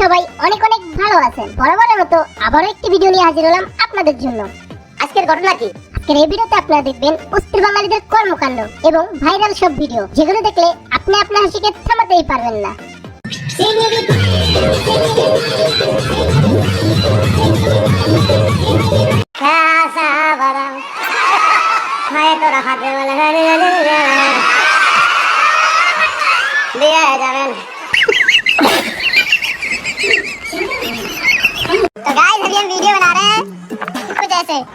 সবাই অনেক অনেক ভালো আছেন। বরাবরের মতো আবারও একটি ভিডিও নিয়ে হাজির হলাম আপনাদের জন্য। আজকের ঘটনা কি? আজকের এই ভিডিওতে আপনারা দেখবেন অস্থির বাঙালিদের কর্মকাণ্ড এবং ভাইরাল সব ভিডিও যেগুলো দেখলে আপনি আপনার হাসিকে থামাতেই পারবেন না। খাসা আছে।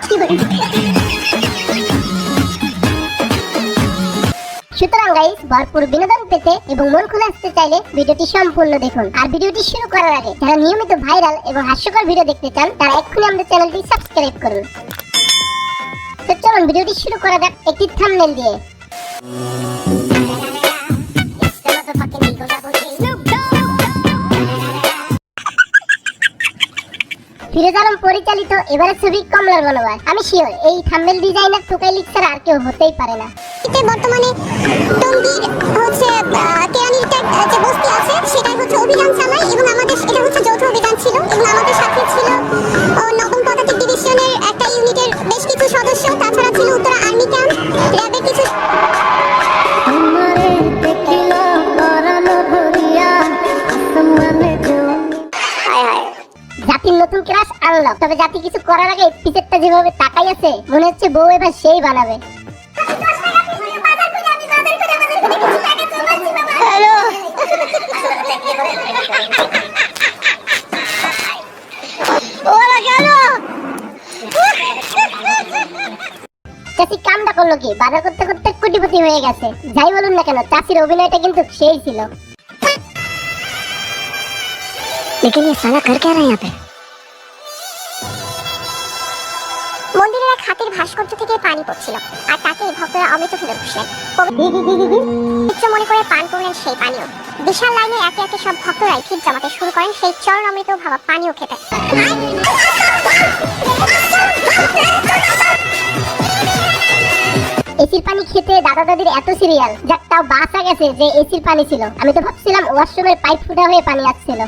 সুতরাং গাইস ভরপুর বিনোদন পেতে এবং মন খুলে আসতে চাইলে ভিডিওটি সম্পূর্ণ দেখুন। আর ভিডিওটি শুরু করার আগে, যারা নিয়মিত ভাইরাল এবং হাস্যকর ভিডিও দেখতে চান, তারা এক্ষুনি আমাদের চ্যানেলটি সাবস্ক্রাইব করুন। তো চলুন, ভিডিওটি শুরু করা যাক একটি থাম্বনেল দিয়ে। ফিরোজ আলম পরিচালিত এবারের ছবি কমলার বনবাস। আমি শিওর এই থাম্বেল ডিজাইনার টোকাই লিখ ছাড়া আর কেউ হতেই পারে না। এতে বর্তমানে টঙ্গীর হচ্ছে যে বস্তি আছে সেটাই হচ্ছে অভিযান চালায় এবং আমাদের এটা হচ্ছে যৌথ অভিযান ছিল এবং আমাদের সাথে ছিল পদাতিক ডিভিশনের একটা ইউনিটের বেশ কিছু সদস্য তাছাড়া ছিল উত্তরা আর্মি ক্যাম্প র্যাবের কিছু হায় হায়। জাতির নতুন ক্লাস আনলক তবে জাতি কিছু করার আগে পিছেরটা যেভাবে তাকাই আছে মনে হচ্ছে বউ এবার সেই বানাবে হ্যালো ওরা গেল চাষি কামটা করলো কি বাজার করতে করতে কোটিপতি হয়ে গেছে যাই বলুন না কেন চাষির অভিনয়টা কিন্তু সেই ছিল लेकिन ये साला कर क्या रहे हैं यहाँ पे মন্দিরের ভাস্কর্য থেকে পানি পড়ছিল আর তাকে ভক্তরা অমৃত ফেলে বসলেন পবিত্র মনে করে পান করলেন সেই পানীয় বিশাল লাইনে একে একে সব ভক্তরাই ভিড় জমাতে শুরু করেন সেই চরণ অমৃত ভাবা পানীয় খেতে এসির পানি খেতে দাদা দাদির এত সিরিয়াল তাও বাসা গেছে যে এসির পানি ছিল আমি তো ভাবছিলাম ওয়াশরুমের পাইপ ফুটা হয়ে পানি আসছিল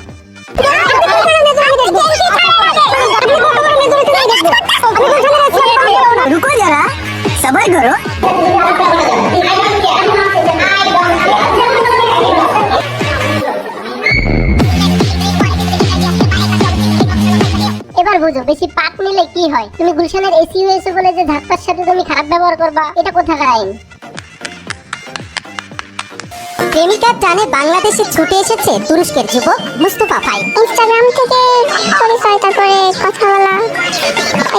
বুঝো বেশি পাক নিলে কি হয়? তুমি গুলশানের এসি হয়েছে বলে যে ধাক্কার সাথে তুমি খারাপ ব্যবহার করবা এটা কোথাকার আইন? প্রেমিকার টানে বাংলাদেশে ছুটে এসেছে তুরস্কের যুবক মুস্তফা ভাই। ইনস্টাগ্রাম থেকে পরিচয় তারপরে কথা বলা।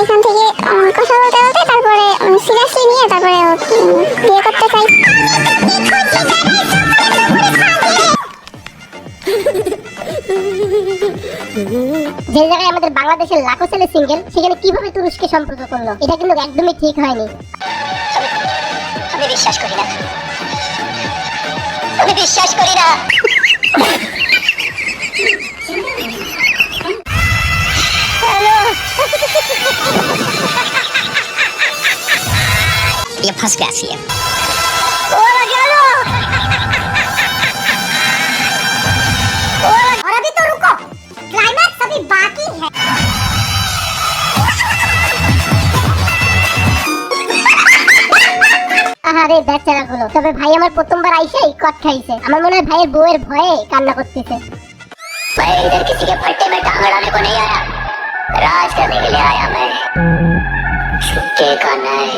এখান থেকে কথা বলতে বলতে তারপরে সিরিয়াসলি নিয়ে যে জায়গায় আমাদের বাংলাদেশের লাখো ছেলে সিঙ্গেল সেখানে কিভাবে তুরস্কে সম্পর্ক করলো এটা কিন্তু একদমই ঠিক হয়নি আমি বিশ্বাস করি না আমি বিশ্বাস করি না ये फंस गया सी আহারে বেচারা গুলো তবে ভাই আমার প্রথমবার আইসেই কট খাইছে আমার মনে হয় ভাইয়ের বউয়ের ভয়ে কান্না করতেছে मैं इधर किसी के फट्टे में टांग अड़ाने को नहीं आया राज करने के लिए आया मैं छुट्टे का नहीं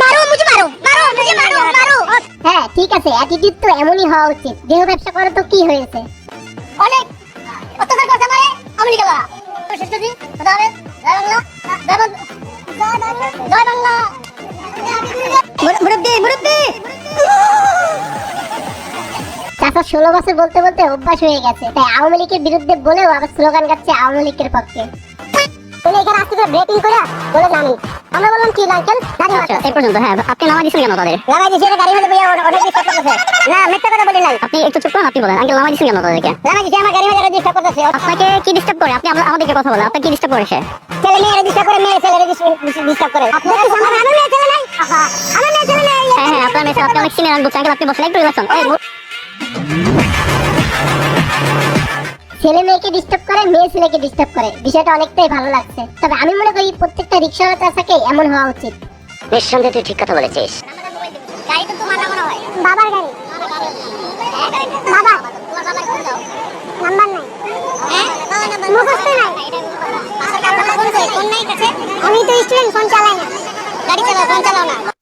মারো মুঝে মারো মারো মুঝে মারো মারো হ্যাঁ ঠিক আছে অ্যাটিটিউড তো এমনই হওয়া উচিত দেহ ব্যবসা করে তো কি হয়েছে অনেক অত্যাচার করছে মানে আমেরিকা লড়া শেষজি খোদা হাফেজ জয় বাংলা জয় ষোলো বছর বলতে বলতে অভ্যাস হয়ে গেছে। তাই আওয়ামী লীগের বিরুদ্ধে বলেও আবার স্লোগান গাচ্ছে আওয়ামী লীগের পক্ষে। এখানে আসতে ব্রেকিং করে বলে নামি আমরা বললাম কি আঙ্কেল গাড়ি মাত্র এই পর্যন্ত হ্যাঁ আপনি নামাজ দিচ্ছেন কেন তাদের? লাগাই দিছি গাড়ি হলে বইয়া ওটা ডিস্টার্ব করতেছে। না মিথ্যা কথা বলি নাই। আপনি একটু চুপ করুন আপনি বলেন আঙ্কেল নামাজ দিচ্ছেন কেন তাদেরকে? লাগাই দিছি আমার গাড়ি হলে ডিস্টার্ব করতেছে। আপনাকে কি ডিস্টার্ব করে? আপনি আমা- আমাদেরকে কথা বলেন আপনাকে কি ডিস্টার্ব করেছে? ছেলে মেয়েরা ডিস্টার্ব করে মেয়ে ছেলেরা ডিস্টার্ব করে। আপনার আমার মেয়ে ছেলে নাই? আমার মেয়ে ছেলে নাই। হ্যাঁ হ্যাঁ আপনার মেয়ে আপনি অনেক সিনিয়র আঙ্কেল আপনি বলছেন একটু রিল্যাক্স হন। এই ছেলে মেয়েকে ডিস্টার্ব করে মেয়ে ছেলেকে ডিস্টার্ব করে। বিষয়টা অনেকটাই ভালো লাগছে। তবে আমি মনে করি প্রত্যেকটা রিক্সাওয়ালা চাচাকে এমন হওয়া উচিত। নিঃসন্দেহে তুই ঠিক কথা বলেছিস। গাড়ি তো তোমার না হয়। বাবার গাড়ি। বাবা। নাম্বার নাই। মুখস্থ নাই। আমি তো স্টুডেন্ট ফোন চালাই না। গাড়ি চালাও ফোন চালাও না।